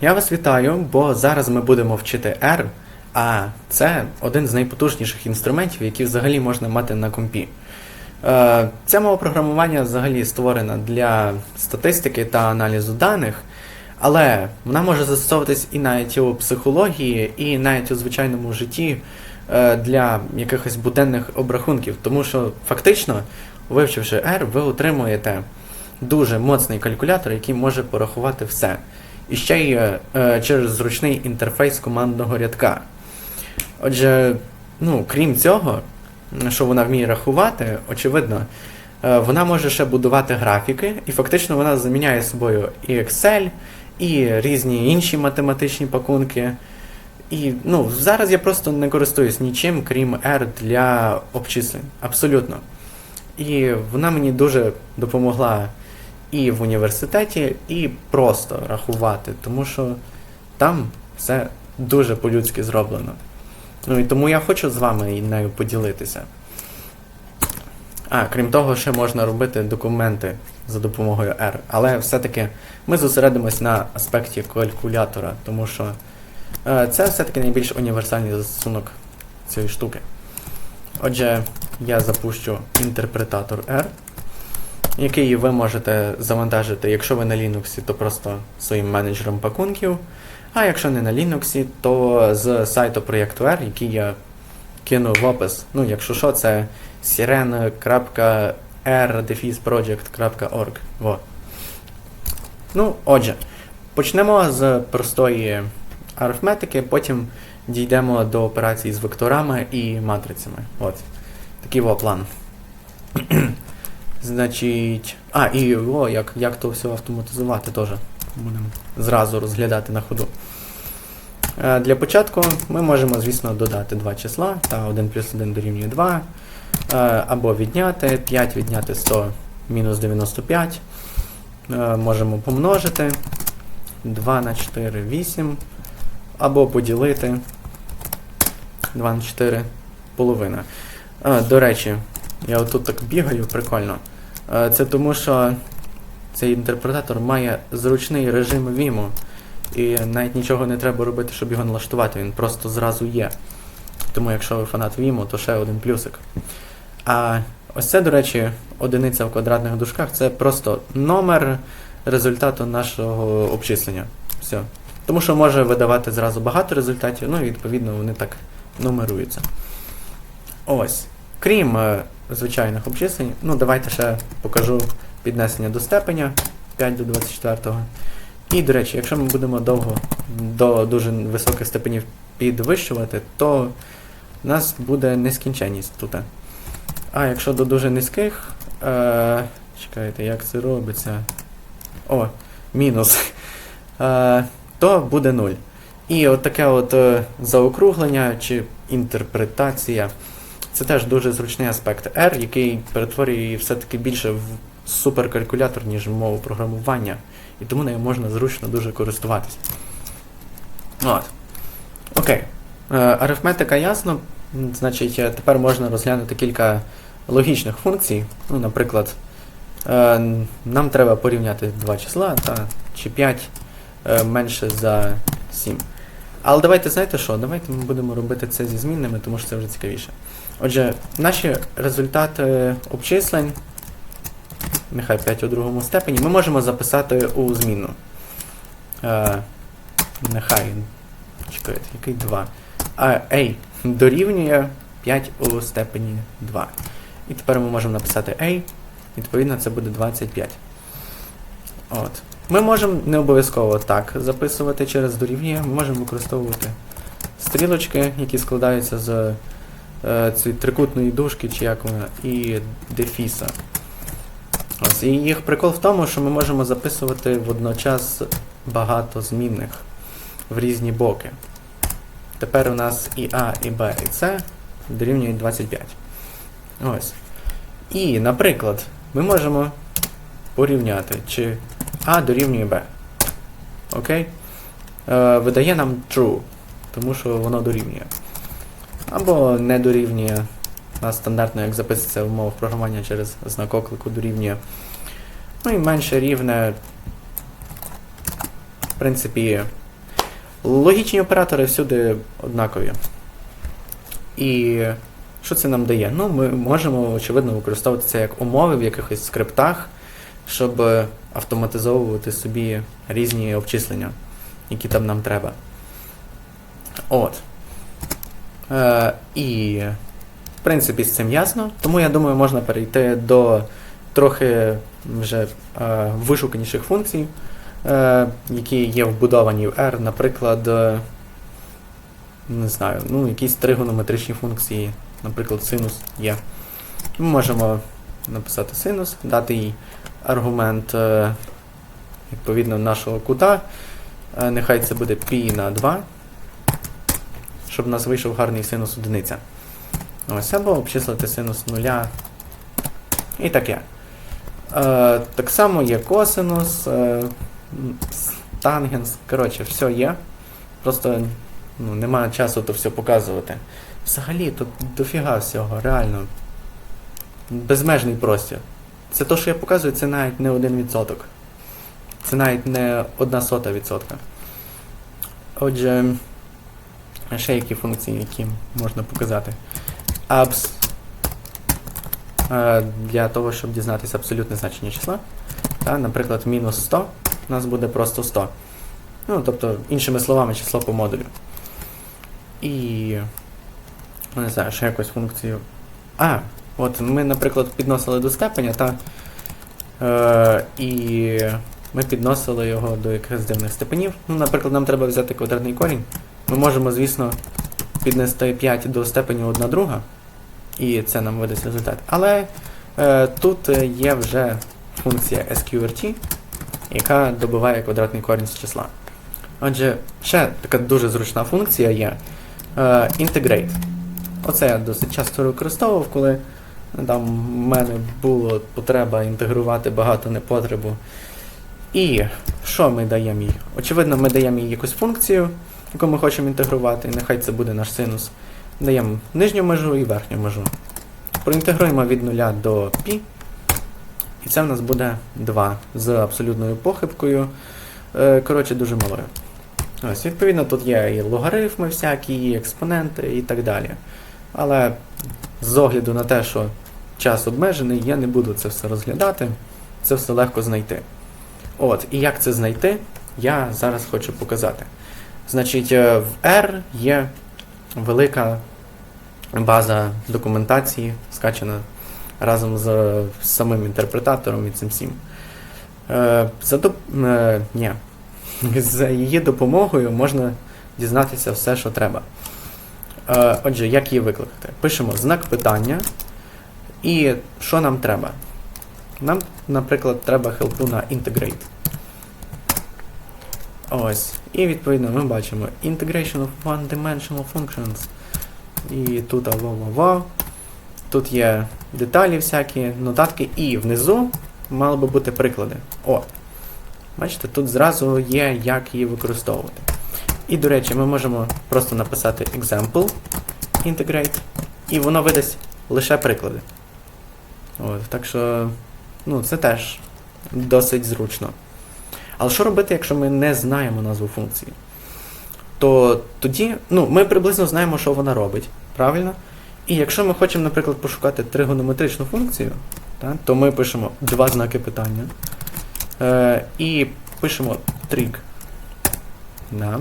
Я вас вітаю, бо зараз ми будемо вчити R, а це один з найпотужніших інструментів, які взагалі можна мати на компі. Е, Ця мова програмування взагалі створена для статистики та аналізу даних, але вона може застосовуватись і навіть у психології, і навіть у звичайному житті е, для якихось буденних обрахунків. Тому що фактично, вивчивши R, ви отримуєте дуже моцний калькулятор, який може порахувати все. І ще й е, через зручний інтерфейс командного рядка. Отже, ну, крім цього, що вона вміє рахувати, очевидно, е, вона може ще будувати графіки, і фактично вона заміняє собою і Excel, і різні інші математичні пакунки. І ну, зараз я просто не користуюсь нічим, крім R для обчислень. Абсолютно. І вона мені дуже допомогла і в університеті, і просто рахувати, тому що там все дуже по-людськи зроблено. Ну і тому я хочу з вами нею поділитися. А, крім того, ще можна робити документи за допомогою R. Але все-таки ми зосередимось на аспекті калькулятора, тому що е, це все-таки найбільш універсальний застосунок цієї штуки. Отже, я запущу інтерпретатор R, який ви можете завантажити, якщо ви на Linux, то просто своїм менеджером пакунків. А якщо не на Linux, то з сайту проєкту R, який я кину в опис. Ну, якщо що, це siren.r-project.org. Во. Ну, отже, почнемо з простої арифметики, потім дійдемо до операцій з векторами і матрицями. От. Такий во план. Значить. А, і о, як, як то все автоматизувати теж. Будемо зразу розглядати на ходу. Е, Для початку ми можемо, звісно, додати два числа, та 1 плюс 1 дорівнює 2, е, або відняти 5 відняти 100 мінус 95. Е, Можемо помножити 2 на 4 8, або поділити 2 на 4 половина. До речі, я отут так бігаю, прикольно. Е, Це тому, що цей інтерпретатор має зручний режим Vimo. І навіть нічого не треба робити, щоб його налаштувати, він просто зразу є. Тому якщо ви фанат Vimo, то ще один плюсик. А ось це, до речі, одиниця в квадратних дужках це просто номер результату нашого обчислення. Все. Тому що може видавати зразу багато результатів, ну і відповідно вони так нумеруються. Ось. Крім е, звичайних обчислень, ну давайте ще покажу піднесення до степеня 5 до 24. І, до речі, якщо ми будемо довго до дуже високих степенів підвищувати, то у нас буде нескінченність тут. А якщо до дуже низьких. Е, чекайте, як це робиться? О, мінус. Е, то буде 0. І от таке от е, заокруглення чи інтерпретація. Це теж дуже зручний аспект R, який перетворює її все-таки більше в суперкалькулятор, ніж в мову програмування. І тому нею можна зручно дуже користуватися. От. Окей. Е, арифметика ясно. Значить, е, тепер можна розглянути кілька логічних функцій. Ну, наприклад, е, нам треба порівняти два числа та, чи 5 е, менше за 7. Але давайте знаєте що? Давайте ми будемо робити це зі змінними, тому що це вже цікавіше. Отже, наші результати обчислень, нехай 5 у другому степені, ми можемо записати у зміну. Е, нехай. Чекайте, який 2. А, A дорівнює 5 у степені 2. І тепер ми можемо написати A, відповідно, це буде 25. От. Ми можемо не обов'язково так записувати через дорівнює, ми можемо використовувати стрілочки, які складаються з цієї трикутної дужки, чи як вона, і дефіса. Ось, і їх прикол в тому, що ми можемо записувати водночас багато змінних в різні боки. Тепер у нас і А, і Б, і С дорівнюють 25. Ось. І, наприклад, ми можемо порівняти, чи А дорівнює Б. Окей? Е, видає нам true, тому що воно дорівнює. Або не дорівнює. У нас стандартно, як записується в умовах програмування через знак оклику дорівнює. Ну і менше рівне. В принципі, Логічні оператори всюди однакові. І що це нам дає? Ну, ми можемо, очевидно, використовувати це як умови в якихось скриптах, щоб автоматизовувати собі різні обчислення, які там нам треба. От. Е, і, в принципі, з цим ясно. Тому я думаю, можна перейти до трохи вже е, вишуканіших функцій, е, які є вбудовані в R, наприклад, не знаю, ну, якісь тригонометричні функції, наприклад, синус є. Ми можемо написати синус, дати їй аргумент е, відповідно нашого кута. Нехай це буде π на 2, щоб у нас вийшов гарний синус одиниця. Ось, або обчислити синус нуля. І таке. Е, так само є косинус, е, тангенс. Коротше, все є. Просто ну, немає часу то все показувати. Взагалі, тут дофіга всього, реально. Безмежний простір. Це то, що я показую, це навіть не 1%. Це навіть не одна сота відсотка. Отже, ще які функції, які можна показати. Abs е, для того, щоб дізнатися абсолютне значення числа. Та, наприклад, мінус 100 у нас буде просто 100. Ну, тобто, іншими словами, число по модулю. І. ну, Не знаю, ще якусь функцію. А, от ми, наприклад, підносили до степеня, та. Е, і ми підносили його до якихось дивних степенів. Ну, наприклад, нам треба взяти квадратний корінь. Ми можемо, звісно, піднести 5 до степеню 1 друга, і це нам видасть результат. Але е, тут є вже функція SQRT, яка добиває квадратний корінь з числа. Отже, ще така дуже зручна функція є е, Integrate. Оце я досить часто використовував, коли там в мене була потреба інтегрувати багато непотребу. І що ми даємо їй? Очевидно, ми даємо їй якусь функцію, яку ми хочемо інтегрувати, нехай це буде наш синус. Даємо нижню межу і верхню межу. Проінтегруємо від 0 до π. І це в нас буде 2 з абсолютною похибкою. Е, Коротше, дуже малою. Ось, відповідно, тут є і логарифми всякі, і експоненти і так далі. Але з огляду на те, що час обмежений, я не буду це все розглядати. Це все легко знайти. От, і як це знайти, я зараз хочу показати. Значить, е, в R є велика база документації, скачана разом з самим інтерпретатором і цим всім. Е, За доп... е, ні. З її допомогою можна дізнатися все, що треба. Отже, як її викликати? Пишемо знак питання. І що нам треба? Нам, наприклад, треба хелпу на integrate. Ось. І відповідно ми бачимо integration of one-dimensional functions. І тут аво-аво. Тут є деталі всякі, нотатки, і внизу мали би бути приклади. О! Бачите, тут зразу є, як її використовувати. І, до речі, ми можемо просто написати example integrate, і воно видасть лише приклади. От, так що, ну, це теж досить зручно. Але що робити, якщо ми не знаємо назву функції? То тоді, ну, ми приблизно знаємо, що вона робить, правильно? І якщо ми хочемо, наприклад, пошукати тригонометричну функцію, та, то ми пишемо два знаки питання. Е, і пишемо trig. Да.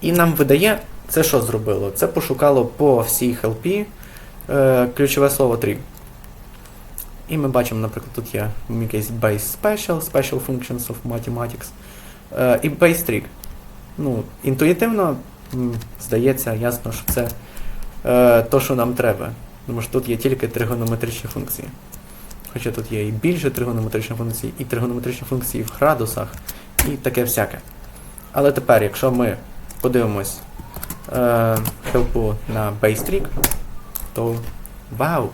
І нам видає, це що зробило? Це пошукало по всій хелпі е, ключове слово trig. І ми бачимо, наприклад, тут є якийсь base special, special functions of mathematics, е, і base trig. Ну, інтуїтивно здається, ясно, що це е, то, що нам треба. Тому що тут є тільки тригонометричні функції. Хоча тут є і більше тригонометричних функцій, і тригонометричні функції в градусах, і таке всяке. Але тепер, якщо ми подивимось е, хелпу на base trig, то вау!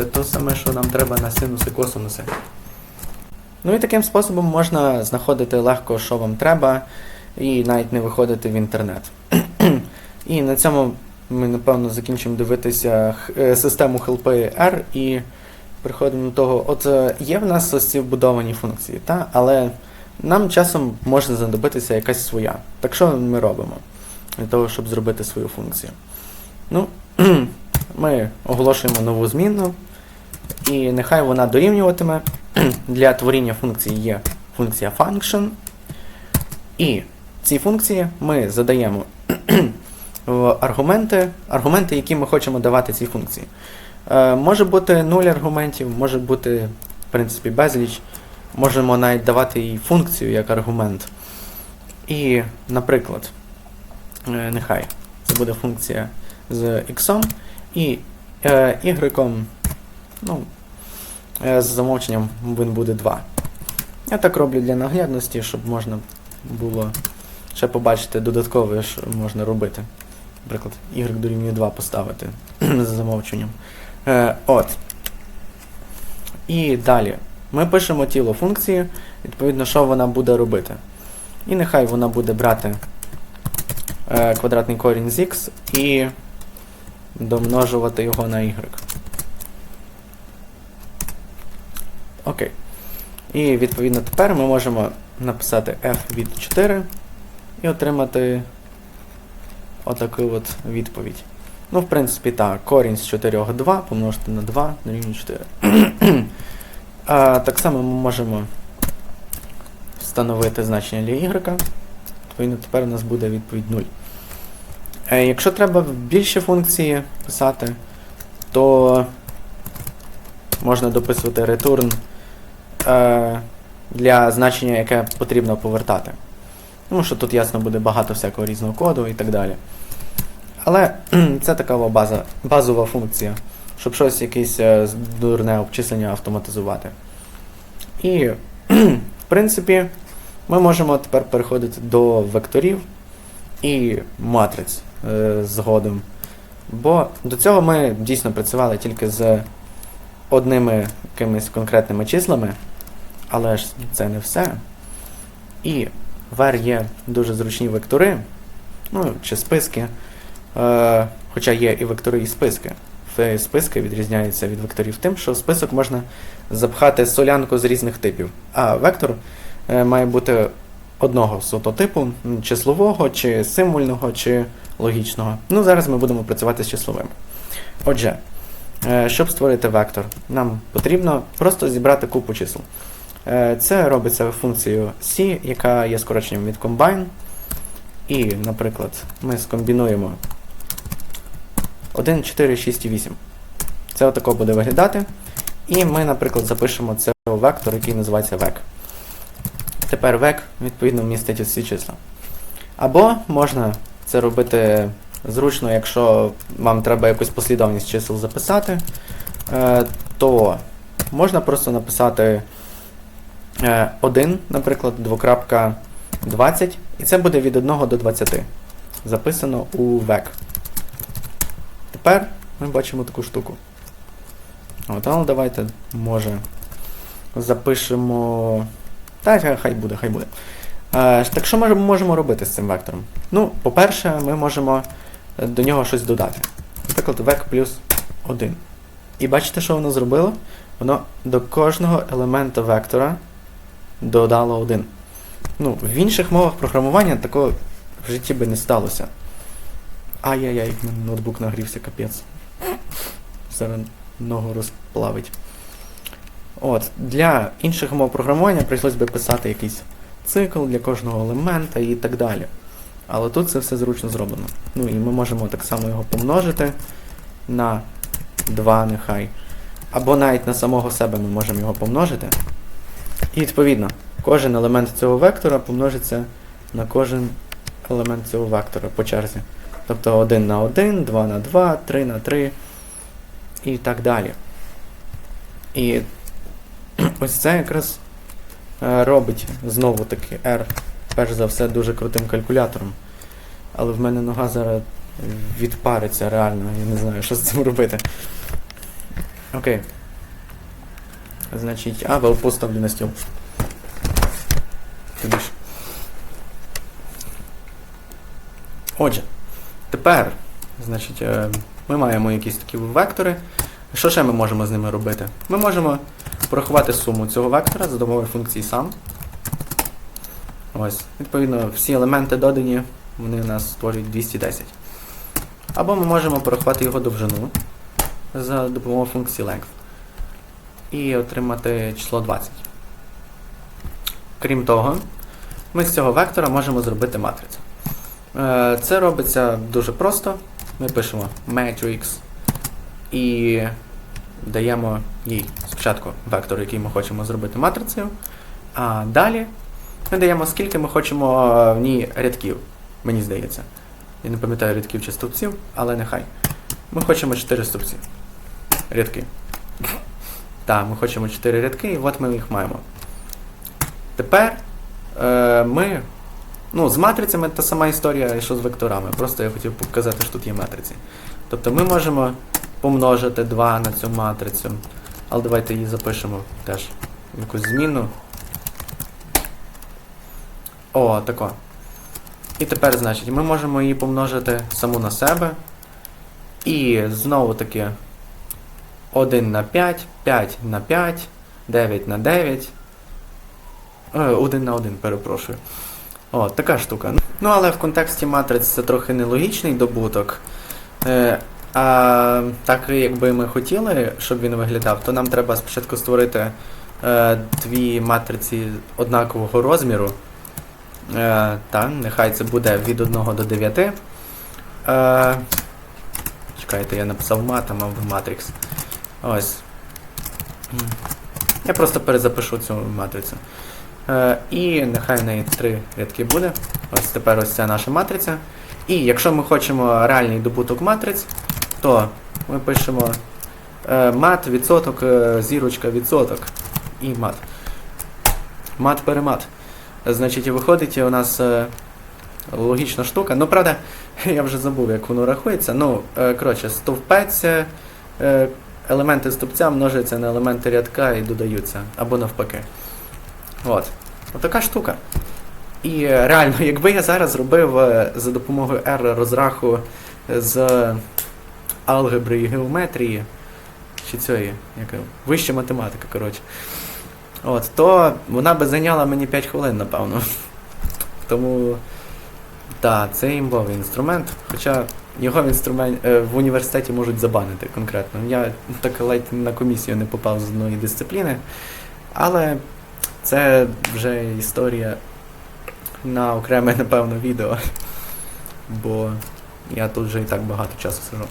Це то саме, що нам треба на синуси косинуси. Ну і таким способом можна знаходити легко, що вам треба, і навіть не виходити в інтернет. і на цьому ми, напевно, закінчимо дивитися е, систему хелпи R і приходимо до того, от е, є в нас ось ці вбудовані функції, та? але нам часом може знадобитися якась своя. Так що ми робимо для того, щоб зробити свою функцію? Ну, ми оголошуємо нову змінну, і нехай вона дорівнюватиме. Для творіння функції є функція function. І цій функції ми задаємо в аргументи, аргументи, які ми хочемо давати цій функції. Е, може бути 0 аргументів, може бути, в принципі, безліч. Можемо навіть давати їй функцію як аргумент. І, наприклад, е, нехай це буде функція з x, і е, y, ну, е, з замовченням він буде 2. Я так роблю для наглядності, щоб можна було ще побачити додаткове, що можна робити. Наприклад, y дорівнює 2 поставити за замовченням. Е, от. І далі. Ми пишемо тіло функції, відповідно, що вона буде робити. І нехай вона буде брати е, квадратний корінь з x і домножувати його на y. Окей. І відповідно тепер ми можемо написати f від 4 і отримати отаку от відповідь. Ну, в принципі, так, корінь з 4 2 помножити на 2 дорівнює 4. а, так само ми можемо встановити значення для y. Відповідно, тепер у нас буде відповідь 0. Е, якщо треба більше функції писати, то можна дописувати return е, для значення, яке потрібно повертати. Тому що тут ясно буде багато всякого різного коду і так далі. Але це така база, базова функція, щоб щось якесь е, дурне обчислення автоматизувати. І, в принципі, ми можемо тепер переходити до векторів і матриць е, згодом. Бо до цього ми дійсно працювали тільки з одними якимись конкретними числами, але ж це не все. І в R є дуже зручні вектори, ну, чи списки. Е, хоча є і вектори, і списки. Списки відрізняються від векторів тим, що в список можна запхати солянку з різних типів. А вектор е, має бути одного суто типу, числового, чи символьного, чи логічного. Ну, зараз ми будемо працювати з числовим. Отже, щоб створити вектор, нам потрібно просто зібрати купу чисел. Е, Це робиться функцією C, яка є скороченням від combine. І, наприклад, ми скомбінуємо 1, 4, 6 і 8. Це отако буде виглядати. І ми, наприклад, запишемо це у вектор, який називається vec. Тепер vec, відповідно, містить усі числа. Або можна це робити зручно, якщо вам треба якусь послідовність чисел записати, е, то можна просто написати 1, наприклад, двокрапка 20, і це буде від 1 до 20. Записано у vec. Тепер ми бачимо таку штуку. От, але давайте, може, запишемо. Та, хай буде, хай буде. Е, так що ми можемо робити з цим вектором? Ну, по-перше, ми можемо до нього щось додати. Наприклад, vec плюс 1. І бачите, що воно зробило? Воно до кожного елемента вектора додало 1. Ну, в інших мовах програмування такого в житті би не сталося. Ай-яй-яй, ноутбук нагрівся, капець. Зараз ногу розплавить. От, Для інших мов програмування прийшлось би писати якийсь цикл для кожного елемента і так далі. Але тут це все зручно зроблено. Ну і ми можемо так само його помножити на 2 нехай. Або навіть на самого себе ми можемо його помножити. І відповідно, кожен елемент цього вектора помножиться на кожен елемент цього вектора по черзі. Тобто 1 на 1, 2 на 2, 3 на 3 і так далі. І ось це якраз е, робить знову таки R, перш за все, дуже крутим калькулятором. Але в мене нога зараз відпариться реально, я не знаю, що з цим робити. Окей. Значить, а, вел поставлю на стіл. Тобі ж. Отже, тепер, значить, е, ми маємо якісь такі вектори. Що ще ми можемо з ними робити? Ми можемо порахувати суму цього вектора за допомогою функції сам. Ось, відповідно, всі елементи додані, вони у нас створюють 210. Або ми можемо порахувати його довжину за допомогою функції length і отримати число 20. Крім того, ми з цього вектора можемо зробити матрицю. Е, Це робиться дуже просто. Ми пишемо matrix і даємо їй спочатку вектор, який ми хочемо зробити матрицею, а далі ми даємо, скільки ми хочемо е, в ній рядків, мені здається. Я не пам'ятаю рядків чи стовпців, але нехай. Ми хочемо 4 стовпці. Рядки. Так, ми хочемо 4 рядки, і от ми їх маємо. Тепер е, ми. Ну, з матрицями та сама історія, що з векторами. Просто я хотів показати, що тут є матриці. Тобто ми можемо помножити 2 на цю матрицю. Але давайте її запишемо теж якусь зміну. О, тако. І тепер, значить, ми можемо її помножити саму на себе. І знову таки 1 на 5, 5 на 5, 9 на 9. Е, 1 на 1, перепрошую. О, така штука. Ну, але в контексті матриць це трохи нелогічний добуток. Е, а так, якби ми хотіли, щоб він виглядав, то нам треба спочатку створити е, дві матриці однакового розміру. Е, так, нехай це буде від 1 до 9. Е, чекайте, я написав мат, а би матрикс. Ось. Я просто перезапишу цю матрицю. Е, і нехай в неї три рядки буде. Ось тепер ось ця наша матриця. І якщо ми хочемо реальний добуток матриць, то ми пишемо е, мат, відсоток, е, зірочка, відсоток. І мат. Мат перемат. Значить, виходить у нас е, логічна штука. Ну, правда, я вже забув, як воно рахується. Ну, е, коротше, стовпець, е, елементи стовпця множаться на елементи рядка і додаються. Або навпаки. От. Отака штука. І реально, якби я зараз зробив за допомогою R розраху з алгебри і геометрії, чи цієї, яка вища математика, коротше. От, то вона би зайняла мені 5 хвилин, напевно. Тому. Так, це імбовий інструмент. Хоча його в, інструмент, е, в університеті можуть забанити конкретно. Я так ледь на комісію не попав з одної дисципліни. Але це вже історія на окреме, напевно, відео. Бо я тут вже і так багато часу сижу.